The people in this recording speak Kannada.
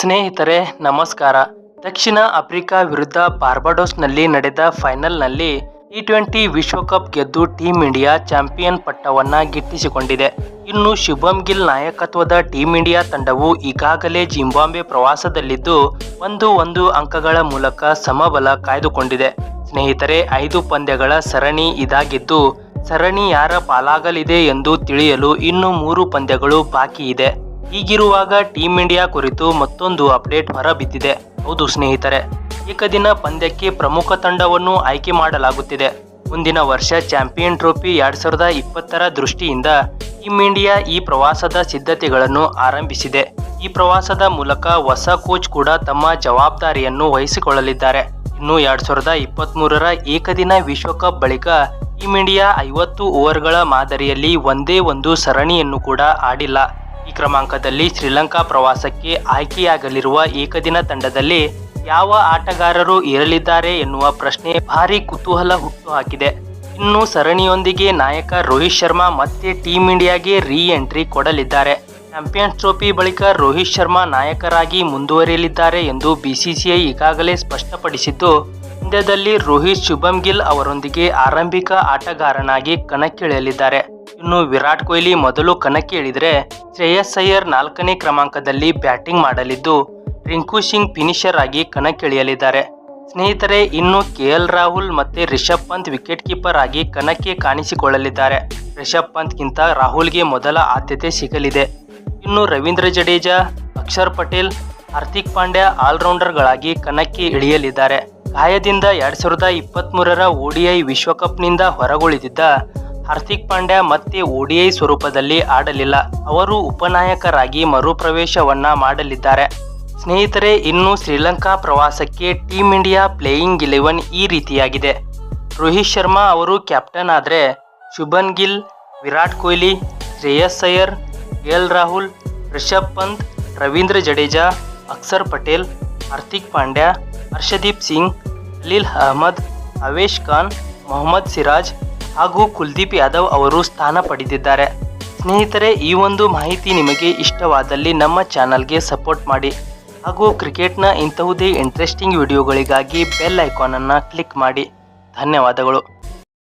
ಸ್ನೇಹಿತರೆ, ನಮಸ್ಕಾರ. ದಕ್ಷಿಣ ಆಫ್ರಿಕಾ ವಿರುದ್ಧ ಬಾರ್ಬಡೋಸ್ನಲ್ಲಿ ನಡೆದ ಫೈನಲ್ನಲ್ಲಿ ಟಿ ಟ್ವೆಂಟಿ ವಿಶ್ವಕಪ್ ಗೆದ್ದು ಟೀಂ ಇಂಡಿಯಾ ಚಾಂಪಿಯನ್ ಪಟ್ಟವನ್ನ ಗಿಟ್ಟಿಸಿಕೊಂಡಿದೆ. ಇನ್ನು ಶುಭಮ್ ಗಿಲ್ ನಾಯಕತ್ವದ ಟೀಂ ಇಂಡಿಯಾ ತಂಡವು ಈಗಾಗಲೇ ಜಿಂಬಾಂಬೆ ಪ್ರವಾಸದಲ್ಲಿದ್ದು ಒಂದು ಒಂದು ಅಂಕಗಳ ಮೂಲಕ ಸಮಬಲ ಕಾಯ್ದುಕೊಂಡಿದೆ. ಸ್ನೇಹಿತರೆ, ಐದು ಪಂದ್ಯಗಳ ಸರಣಿ ಇದಾಗಿದ್ದು, ಸರಣಿ ಯಾರ ಪಾಲಾಗಲಿದೆ ಎಂದು ತಿಳಿಯಲು ಇನ್ನು ಮೂರು ಪಂದ್ಯಗಳು ಬಾಕಿ ಇದೆ ಹೀಗಿರುವಾಗ ಟೀಂ ಇಂಡಿಯಾ ಕುರಿತು ಮತ್ತೊಂದು ಅಪ್ಡೇಟ್ ಹೊರಬಿದ್ದಿದೆ ಹೌದು ಸ್ನೇಹಿತರೆ, ಏಕದಿನ ಪಂದ್ಯಕ್ಕೆ ಪ್ರಮುಖ ತಂಡವನ್ನು ಆಯ್ಕೆ ಮಾಡಲಾಗುತ್ತಿದೆ. ಮುಂದಿನ ವರ್ಷ ಚಾಂಪಿಯನ್ ಟ್ರೋಫಿ ಎರಡ್ ಸಾವಿರದ ಇಪ್ಪತ್ತರ ದೃಷ್ಟಿಯಿಂದ ಟೀಂ ಇಂಡಿಯಾ ಈ ಪ್ರವಾಸದ ಸಿದ್ಧತೆಗಳನ್ನು ಆರಂಭಿಸಿದೆ. ಈ ಪ್ರವಾಸದ ಮೂಲಕ ಹೊಸ ಕೋಚ್ ಕೂಡ ತಮ್ಮ ಜವಾಬ್ದಾರಿಯನ್ನು ವಹಿಸಿಕೊಳ್ಳಲಿದ್ದಾರೆ. ಇನ್ನು ಎರಡ್ ಸಾವಿರದ ಇಪ್ಪತ್ತ್ ಮೂರರ ಏಕದಿನ ವಿಶ್ವಕಪ್ ಬಳಿಕ ಟೀಂ ಇಂಡಿಯಾ ಐವತ್ತು ಓವರ್ಗಳ ಮಾದರಿಯಲ್ಲಿ ಒಂದೇ ಒಂದು ಸರಣಿಯನ್ನು ಕೂಡ ಆಡಿಲ್ಲ. ಈ ಕ್ರಮಾಂಕದಲ್ಲಿ ಶ್ರೀಲಂಕಾ ಪ್ರವಾಸಕ್ಕೆ ಆಯ್ಕೆಯಾಗಲಿರುವ ಏಕದಿನ ತಂಡದಲ್ಲಿ ಯಾವ ಆಟಗಾರರು ಇರಲಿದ್ದಾರೆ ಎನ್ನುವ ಪ್ರಶ್ನೆ ಭಾರಿ ಕುತೂಹಲ ಹುಟ್ಟುಹಾಕಿದೆ ಇನ್ನು ಸರಣಿಯೊಂದಿಗೆ ನಾಯಕ ರೋಹಿತ್ ಶರ್ಮಾ ಮತ್ತೆ ಟೀಂ ಇಂಡಿಯಾಗೆ ರೀ ಎಂಟ್ರಿ ಕೊಡಲಿದ್ದಾರೆ. ಚಾಂಪಿಯನ್ಸ್ ಟ್ರೋಫಿ ಬಳಿಕ ರೋಹಿತ್ ಶರ್ಮಾ ನಾಯಕರಾಗಿ ಮುಂದುವರಿಯಲಿದ್ದಾರೆ ಎಂದು ಬಿಸಿಸಿಐ ಈಗಾಗಲೇ ಸ್ಪಷ್ಟಪಡಿಸಿದ್ದು, ಪಂದ್ಯದಲ್ಲಿ ರೋಹಿತ್ ಶುಭಮ್ ಗಿಲ್ ಅವರೊಂದಿಗೆ ಆರಂಭಿಕ ಆಟಗಾರನಾಗಿ ಕಣಕ್ಕಿಳಿಯಲಿದ್ದಾರೆ. ಇನ್ನು ವಿರಾಟ್ ಕೊಹ್ಲಿ ಮೊದಲು ಕಣಕ್ಕೆ ಇಳಿದರೆ ಶ್ರೇಯಸ್ ಅಯ್ಯರ್ ನಾಲ್ಕನೇ ಕ್ರಮಾಂಕದಲ್ಲಿ ಬ್ಯಾಟಿಂಗ್ ಮಾಡಲಿದ್ದು ರಿಂಕು ಸಿಂಗ್ ಫಿನಿಷರ್ ಆಗಿ ಕಣಕ್ಕಿಳಿಯಲಿದ್ದಾರೆ ಸ್ನೇಹಿತರೆ, ಇನ್ನು ಕೆಎಲ್ ರಾಹುಲ್ ಮತ್ತೆ ರಿಷಬ್ ಪಂತ್ ವಿಕೆಟ್ ಕೀಪರ್ ಆಗಿ ಕಣಕ್ಕೆ ಕಾಣಿಸಿಕೊಳ್ಳಲಿದ್ದಾರೆ. ರಿಷಬ್ ಪಂತ್ಗಿಂತ ರಾಹುಲ್ಗೆ ಮೊದಲ ಆದ್ಯತೆ ಸಿಗಲಿದೆ. ಇನ್ನು ರವೀಂದ್ರ ಜಡೇಜಾ, ಅಕ್ಷರ್ ಪಟೇಲ್, ಹಾರ್ದಿಕ್ ಪಾಂಡ್ಯ ಆಲ್ರೌಂಡರ್ಗಳಾಗಿ ಕಣಕ್ಕೆ ಇಳಿಯಲಿದ್ದಾರೆ. ಗಾಯದಿಂದ ಎರಡು ಸಾವಿರದ ಇಪ್ಪತ್ತ್ ಮೂರರ ಓಡಿಐ ವಿಶ್ವಕಪ್ನಿಂದ ಹೊರಗುಳಿದಿದ್ದ ಹಾರ್ದಿಕ್ ಪಾಂಡ್ಯ ಮತ್ತೆ ಓಡಿಐ ಸ್ವರೂಪದಲ್ಲಿ ಆಡಲಿಲ್ಲ. ಅವರು ಉಪನಾಯಕರಾಗಿ ಮರುಪ್ರವೇಶವನ್ನ ಮಾಡಲಿದ್ದಾರೆ. ಸ್ನೇಹಿತರೆ, ಇನ್ನು ಶ್ರೀಲಂಕಾ ಪ್ರವಾಸಕ್ಕೆ ಟೀಂ ಇಂಡಿಯಾ ಪ್ಲೇಯಿಂಗ್ ಇಲೆವೆನ್ ಈ ರೀತಿಯಾಗಿದೆ. ರೋಹಿತ್ ಶರ್ಮಾ ಅವರು ಕ್ಯಾಪ್ಟನ್ ಆದರೆ ಶುಭನ್ ಗಿಲ್, ವಿರಾಟ್ ಕೊಹ್ಲಿ, ಶ್ರೇಯಸ್ ಅಯ್ಯರ್ ಎಲ್ ರಾಹುಲ್, ರಿಷಬ್ ಪಂತ್, ರವೀಂದ್ರ ಜಡೇಜಾ ಅಕ್ಷರ್ ಪಟೇಲ್, ಹಾರ್ದಿಕ್ ಪಾಂಡ್ಯ, ಹರ್ಷದೀಪ್ ಸಿಂಗ್ ಅಲಿಲ್ ಅಹಮದ್ ಅವೇಶ್ ಖಾನ್, ಮೊಹಮ್ಮದ್ ಸಿರಾಜ್ ಹಾಗೂ ಕುಲ್ದೀಪ್ ಯಾದವ್ ಅವರು ಸ್ಥಾನ ಪಡೆದಿದ್ದಾರೆ. ಸ್ನೇಹಿತರೆ, ಈ ಒಂದು ಮಾಹಿತಿ ನಿಮಗೆ ಇಷ್ಟವಾದಲ್ಲಿ ನಮ್ಮ ಚಾನಲ್ಗೆ ಸಪೋರ್ಟ್ ಮಾಡಿ. ಹಾಗೂ ಕ್ರಿಕೆಟ್ನ ಇಂತಹುದೇ ಇಂಟ್ರೆಸ್ಟಿಂಗ್ ವಿಡಿಯೋಗಳಿಗಾಗಿ ಬೆಲ್ ಐಕಾನನ್ನು ಕ್ಲಿಕ್ ಮಾಡಿ. ಧನ್ಯವಾದಗಳು.